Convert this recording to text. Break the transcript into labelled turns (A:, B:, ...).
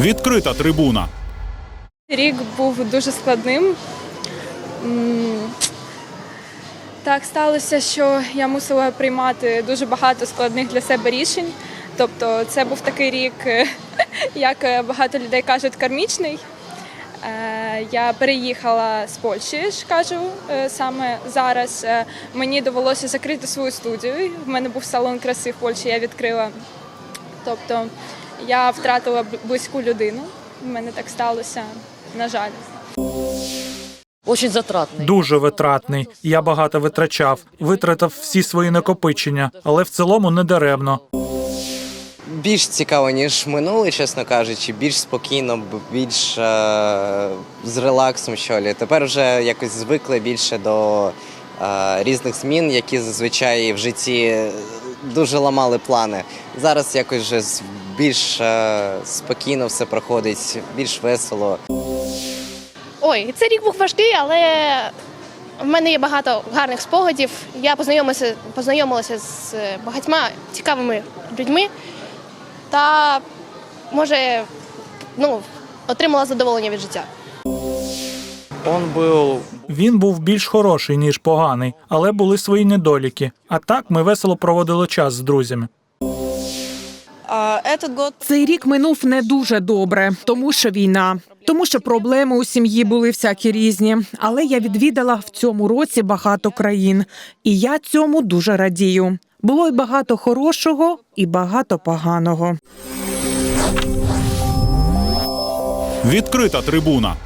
A: Відкрита трибуна.
B: Рік був дуже складним. Так сталося, що я мусила приймати дуже багато складних для себе рішень. Тобто, це був такий рік, як багато людей кажуть, кармічний. Е, Я переїхала з Польщі, ж кажу е, саме зараз. Е, Мені довелося закрити свою студію. В мене був салон краси в Польщі, я відкрила. Тобто я втратила близьку людину. У мене так сталося, на жаль.
C: Очень затратний.
D: Дуже витратний. Я багато витрачав, витратив всі свої накопичення, але в цілому не даремно.
E: більш цікаво, ніж минуле, чесно кажучи, більш спокійно, більш е, з релаксом, що лі. Тепер вже якось звикли більше до е, різних змін, які зазвичай в житті дуже ламали плани. Зараз якось вже більш е, спокійно все проходить, більш весело.
F: Ой, цей рік був важкий, але в мене є багато гарних спогадів. Я познайомилася, познайомилася з багатьма цікавими людьми та, може, ну, отримала задоволення від життя.
G: Он был
D: Він був більш хороший, ніж поганий, але були свої недоліки. А так ми весело проводили час з друзями.
H: Цей рік минув не дуже добре, тому що війна, тому що проблеми у сім'ї були всякі різні. Але я відвідала в цьому році багато країн, і я цьому дуже радію. Було й багато хорошого, і багато поганого.
A: Відкрита трибуна.